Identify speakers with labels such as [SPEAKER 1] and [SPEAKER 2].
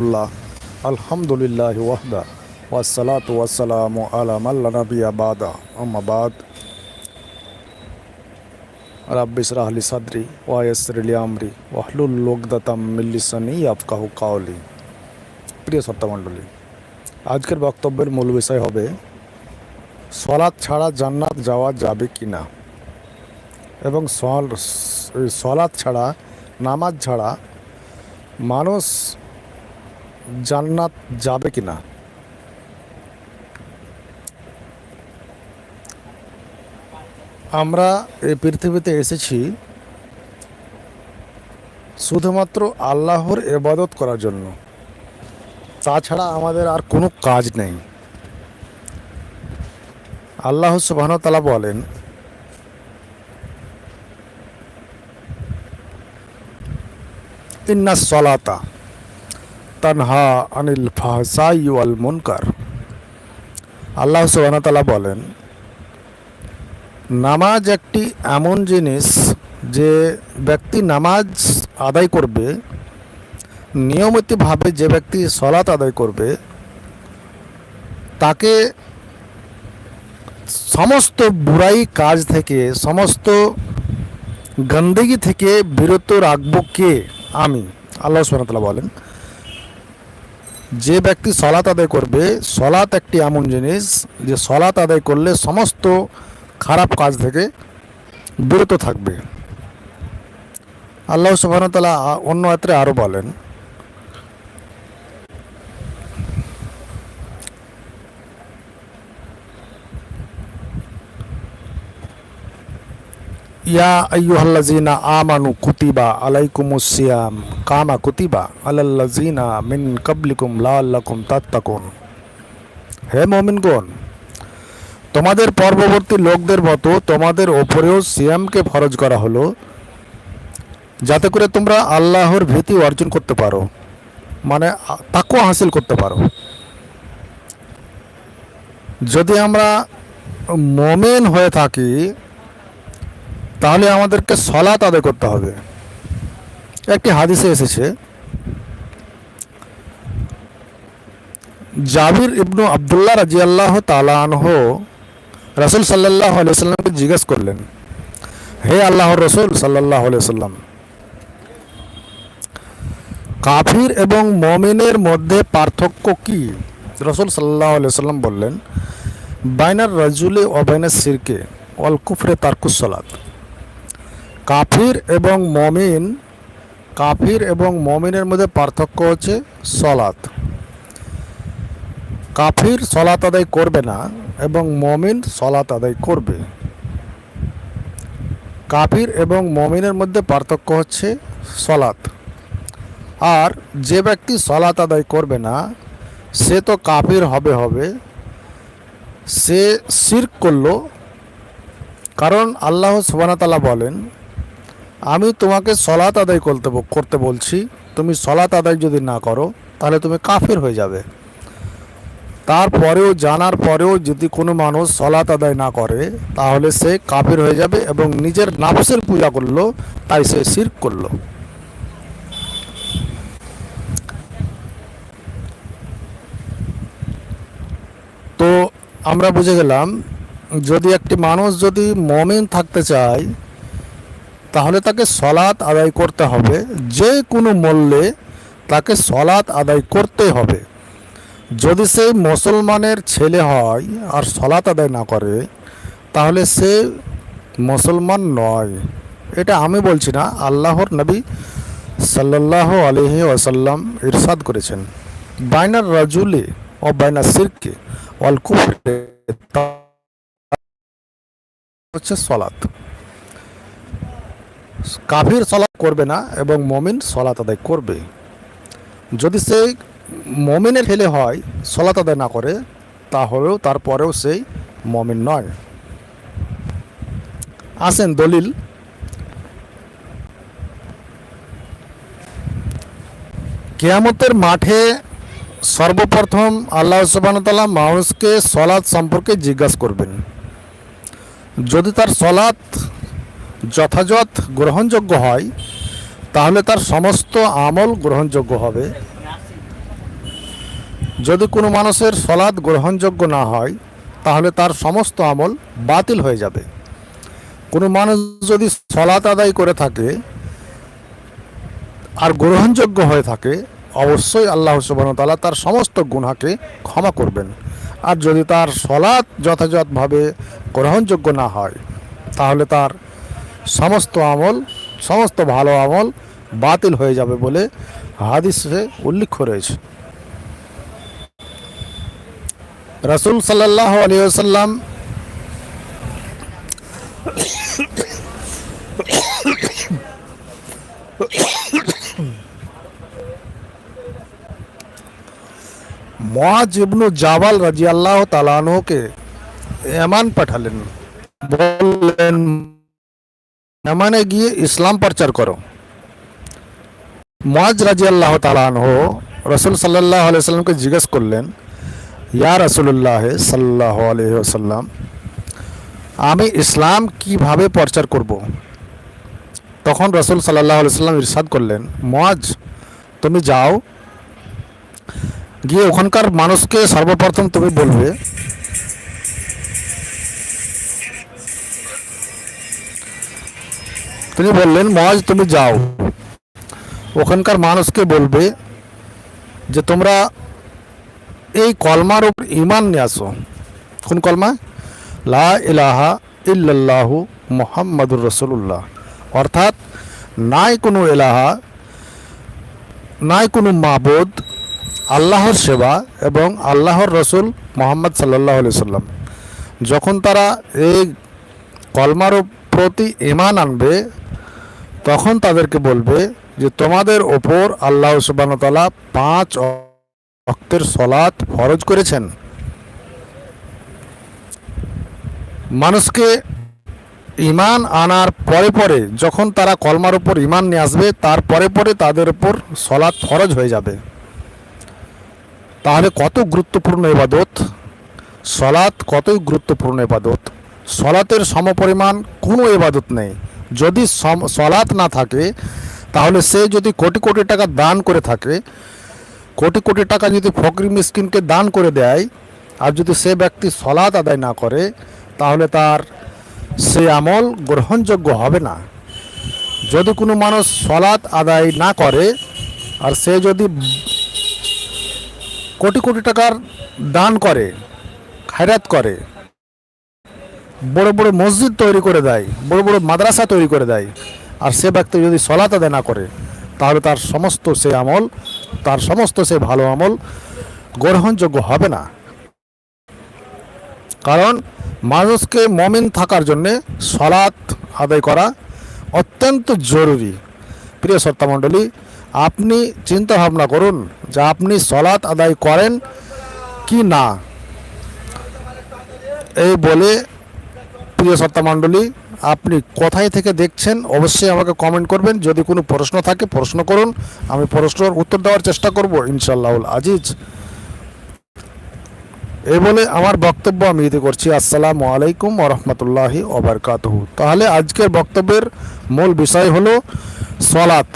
[SPEAKER 1] আল্লাহ আলহামদুলিল্লাহ ওয়াহদা ওয়াসালাত ওয়াসালাম আলা মাল্লা নবিয়া বাদা আম্মাবাদ রাব্বিস রাহলি সাদরি ওয়াইসরলি আমরি, ওয়াহলুল লোকদাতাম মিল্লিসানি আফকাহু কাউলি প্রিয় সত্তামণ্ডলী আজকের বক্তব্যের মূল বিষয় হবে, সলাৎ ছাড়া জান্নাত যাওয়া যাবে কি না এবং সল- সলাৎ ছাড়া, নামাজ ছাড়া মানুষ জান্নাত যাবে কি না আমরা এই পৃথিবীতে এসেছি শুধুমাত্র আল্লাহর এবাদত করার জন্য। তাছাড়া আমাদের আর কোনো কাজ নেই। আল্লাহ সুবাহতালা বলেন ইন্না সলাতা। তানহা আনিল ফাহসাই ওয়াল মুনকার। আল্লাহ সুবাহতালা বলেন, নামাজ একটি এমন জিনিস যে ব্যক্তি নামাজ আদায় করবে, নিয়মিতভাবে যে ব্যক্তি সলাৎ আদায় করবে, তাকে সমস্ত বুড়াই কাজ থেকে, সমস্ত গন্দগি থেকে বিরত রাখব কে? আমি। আল্লাহ সুবাহতাল্লাহ বলেন যে ব্যক্তি সলাত আদায় করবে সলাত একটি এমন জিনিস যে সলাত আদায় করলে সমস্ত খারাপ কাজ থেকে বিরত থাকবে। আল্লাহ সুবাহতালা অন্য আত্রে আরও বলেন ইয়া আইয়ুহাল্লাযীনা আমানু কুতিবা আলাইকুমুস সিয়াম। কামা কুতিবা আলাল্লাযীনা মিন কাবলিকুম লাআল্লাকুম তাত্তাকুন। হে মুমিনগণ, তোমাদের পর্ববর্তী লোকদের মতো তোমাদের ওপরেও সিয়ামকে ফরজ করা হলো, যাতে করে তোমরা আল্লাহর ভীতি অর্জন করতে পারো মানে তাকেও হাসিল করতে পারো। যদি আমরা মোমেন হয়ে থাকি তাহলে আমাদেরকে সলাত আদায় করতে হবে। একটি হাদিসে এসেছে, জাবির ইবনু আবদুল্লাহ রাজি আল্লাহ তালানহ রসুল সাল্লাহ আলিয়াল্লামকে জিজ্ঞেস করলেন, হে আল্লাহর রসুল সাল্লাহ সাল্লাম কাফির এবং মমিনের মধ্যে পার্থক্য কি? রসুল সাল্লাহ সাল্লাম বললেন, বাইনার রাজুলে ও বাইনার সিরকে অল কুফরে তারকুসলাত কাফির এবং মমিন, কাফির এবং মমিনের মধ্যে পার্থক্য হচ্ছে সলাত কাফির সলাত আদায় করবে না এবং মমিন সলাত আদায় করবে। কাফির এবং মমিনের মধ্যে পার্থক্য হচ্ছে সলাত আর যে ব্যক্তি সলাত আদায় করবে না, সে তো কাফির হবে হবে। সে শির্ক করল। কারণ আল্লাহ সুবানতাল্লাহ বলেন আমি তোমাকে সলাত আদায় করতে করতে বলছি। তুমি সলাত আদায় যদি না করো, তাহলে তুমি কাফির হয়ে যাবে। তারপরেও, জানার পরেও যদি কোনো মানুষ সলাত আদায় না করে, তাহলে সে কাফির হয়ে যাবে এবং নিজের নাফসের পূজা করল, তাই সে শির্ক করল। তো আমরা বুঝে গেলাম, যদি একটি মানুষ যদি মমিন থাকতে চায় তাহলে তাকে সলাৎ আদায় করতে হবে। যে কোনো মূল্যে তাকে সলাৎ আদায় করতে হবে। যদি সে মুসলমানের ছেলে হয় আর সলাৎ আদায় না করে, তাহলে সে মুসলমান নয়। এটা আমি বলছি না, আল্লাহর নবী সাল্লাহ আলহি ওয়াসাল্লাম ইরশাদ করেছেন। বাইনার রাজুলে ও বাইনার সিরকে অল কুফরে হচ্ছে সলাৎ। কাফির সলাৎ করবে না এবং মমিন সলাৎ আদায় করবে। যদি সে মমিনের ছেলে হয়, সলাৎ আদায় না করে, তাহলেও তারপরেও সেই মমিন নয়। আসেন দলিল। কেয়ামতের মাঠে সর্বপ্রথম আল্লাহ সুবাহতাল্লাহ মানুষকে সলাৎ সম্পর্কে জিজ্ঞাসা করবেন। যদি তার সলাৎ যথাযথ গ্রহণযোগ্য হয়, তাহলে তার সমস্ত আমল গ্রহণযোগ্য হবে। যদি কোনো মানুষের সলাদ গ্রহণযোগ্য না হয়, তাহলে তার সমস্ত আমল বাতিল হয়ে যাবে। কোনো মানুষ যদি সলাত আদায় করে থাকে আর গ্রহণযোগ্য হয়ে থাকে, অবশ্যই আল্লাহ সুবাহতালা তার সমস্ত গুণাকে ক্ষমা করবেন। আর যদি তার সলাৎ যথাযথভাবে গ্রহণযোগ্য না হয়, তাহলে তার সমস্ত আমল, সমস্ত ভালো আমল বাতিল হয়ে যাবে বলে হাদিসে উল্লেখ রয়েছে। রাসুল সাল্লাহ আলিয়াল্লাম মহাজ ইবনু জাবাল রাজি আল্লাহ এমান পাঠালেন। বললেন এমানে গিয়ে ইসলাম প্রচার করো। মহাজ রাজি আল্লাহ তালানহ রসুল সাল্লাহ আলিয়াল্লামকে জিজ্ঞেস করলেন, ইয়া রসুল্লাহ সাল্লাহ আলহিহাল্লাম আমি ইসলাম কীভাবে প্রচার করব? তখন রসুল সাল্লাহ সাল্লাম ইরশাদ করলেন মজ তুমি যাও, গিয়ে ওখানকার মানুষকে সর্বপ্রথম তুমি বলবে তিনি বললেন, মহাজ, তুমি যাও। ওখানকার মানুষকে বলবে যে, তোমরা এই কলমার উপর ইমান নিয়ে আসো। কোন কলমা? লা ইলাহা ইল্লাল্লাহু মোহাম্মদুর রসুল্লাহ অর্থাৎ, নাই কোনো এলাহা নাই কোনো মাবুদ, আল্লাহর সেবা এবং আল্লাহর রসুল মোহাম্মদ সাল্লাহ আলি সাল্লাম। যখন তারা এই কলমার প্রতি ইমান আনবে তখন তাদেরকে বলবে যে, তোমাদের ওপর আল্লাহ সুবাহতালা পাঁচ অক্তের সলাৎ ফরজ করেছেন। মানুষকে ইমান আনার পরে পরে যখন তারা কলমার উপর ইমান নিয়ে আসবে, তার পরে পরে তাদের উপর সলাৎ ফরজ হয়ে যাবে। তাহলে কত গুরুত্বপূর্ণ এবাদত সলাৎ কতই গুরুত্বপূর্ণ এবাদত সলাতের সমপরিমাণ কোনো এবাদত নেই। যদি সলাৎ না থাকে, তাহলে সে যদি কোটি কোটি টাকা দান করে থাকে, কোটি কোটি টাকা যদি ফকরি মিসকিনকে দান করে দেয়, আর যদি সে ব্যক্তি সলাৎ আদায় না করে, তাহলে তার সে আমল গ্রহণযোগ্য হবে না। যদি কোনো মানুষ সলাৎ আদায় না করে, আর সে যদি কোটি কোটি টাকার দান করে, খায়রাত করে বড় বড় মসজিদ তৈরি করে দেয়, বড় বড় মাদ্রাসা তৈরি করে দেয়। আর সে ব্যক্তি যদি সলাৎ আদায় না করে, তাহলে তার সমস্ত সে আমল, তার সমস্ত সে ভালো আমল গ্রহণযোগ্য হবে না। কারণ মানুষকে মমিন থাকার জন্যে সলাৎ আদায় করা অত্যন্ত জরুরি। প্রিয় শ্রোতামণ্ডলী আপনি চিন্তা ভাবনা করুন যে আপনি সলাৎ আদায় করেন কি না। এই বলে প্রিয় শ্রোতামণ্ডলী আপনি কোথায় থেকে দেখছেন অবশ্যই আমাকে কমেন্ট করবেন। যদি কোনো প্রশ্ন থাকে, প্রশ্ন করুন। আমি প্রশ্নের উত্তর দেওয়ার চেষ্টা করব ইনশাল্লাহ আজিজ। এই বলে আমার বক্তব্য আমি ইতি করছি। আসসালামু আলাইকুম ওরহমতুল্লাহি ওবরকাতহু তাহলে আজকের বক্তব্যের মূল বিষয় হলো সলাৎ